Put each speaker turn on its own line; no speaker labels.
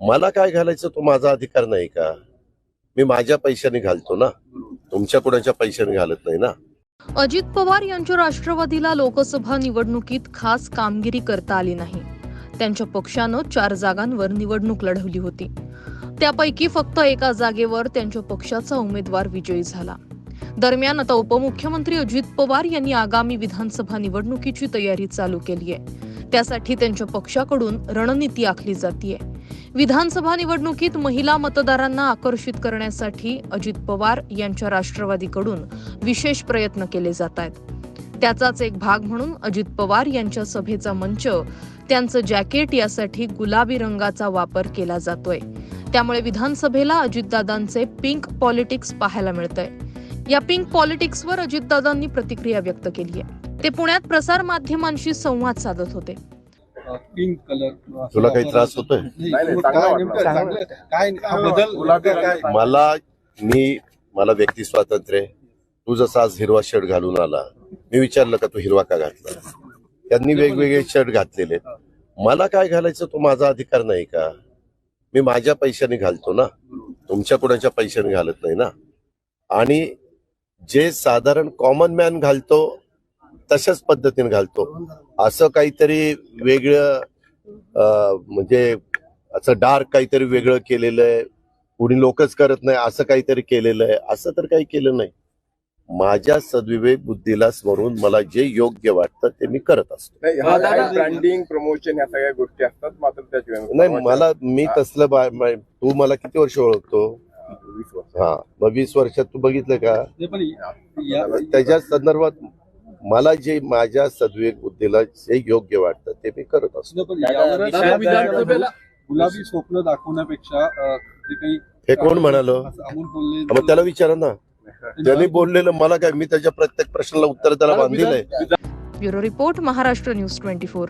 मला काय घालायचं तो माझा अधिकार नाही का? मी माझ्या पैशाने घालतो ना. तुमच्या कुणाच्या पैशाने घालत नाही ना?
अजित पवार यांच्या राष्ट्रवादीला लोकसभा निवडणुकीत खास कामगिरी करता आली नाही. त्यांच्या पक्षानं चार जागांवर निवडणूक लढवली होती. त्यापैकी फक्त एका जागेवर त्यांच्या पक्षाचा उमेदवार विजयी झाला. दरम्यान आता उपमुख्यमंत्री अजित पवार यांनी आगामी विधानसभा निवडणुकीची तयारी चालू केली आहे त्यासाठी त्यांच्या पक्षाकडून रणनीती आखली जातीये. विधानसभा निवडणुकीत महिला मतदारांना आकर्षित करण्यासाठी अजित पवार यांच्या राष्ट्रवादीकडून विशेष प्रयत्न केले जात आहेत. त्याचाच एक भाग म्हणून अजित पवार यांच्या सभेचा मंच त्यांचं जॅकेट यासाठी गुलाबी रंगाचा वापर केला जातोय. त्यामुळे विधानसभेला अजितदादांचे पिंक पॉलिटिक्स पाहायला मिळतंय. या पिंक पॉलिटिक्सवर अजितदादांनी प्रतिक्रिया व्यक्त केली आहे. ते पुण्यात प्रसार माध्यमांशी संवाद साधत होते.
पिंक कलर
तुला काही त्रास होतोय?
नाही,
नाही,
काय
चांगलं
नेमकं
वाटलं.
चांगलं. काय हा बदल काय
मला मी मला व्यक्ती स्वातंत्र्य आहे. तू जसा आज हिरवा शर्ट घालून आला मी विचारलं का तू हिरवा का घातला? त्यांनी वेगवेगळे शर्ट घातलेले. आहेत. मला काय घालायचं तो माझा अधिकार नाही का? मी माझ्या पैशाने घालतो ना? तुमच्या कुणाच्या पैशाने घालत नाही ना? आणि जे साधारण कॉमन मॅन घालतो तशाच पद्धतीने घालतो. असं काहीतरी वेगळं म्हणजे असं डार्क काहीतरी वेगळं केलेलं आहे. कुणी लोकच करत नाही असं काहीतरी केलेलं आहे. असं तर काही केलं नाही. माझ्या सद्विवेक बुद्धीला स्मरून मला जे योग्य वाटतं ते मी करत असतो.
ब्रँडिंग प्रमोशन या सगळ्या गोष्टी असतात मात्र
नाही मला मी तसलं तू मला किती वर्ष ओळखतो? हा मग वीस वर्षात तू बघितलं का?
ते पण या-
त्याच्या संदर्भात मला जे माझ्या सद्विवेक बुद्धीला जे योग्य वाटतं ते मी करत असतो.
गुलाबी स्वप्न दाखवण्यापेक्षा अं, जे काही
हे कोण म्हणालो? मग त्याला विचारा ना. ज्यांनी बोललेलं मला काय मी त्याच्या प्रत्येक प्रश्नाला उत्तर त्याला बांधिलंय
bureau report Maharashtra news twenty four.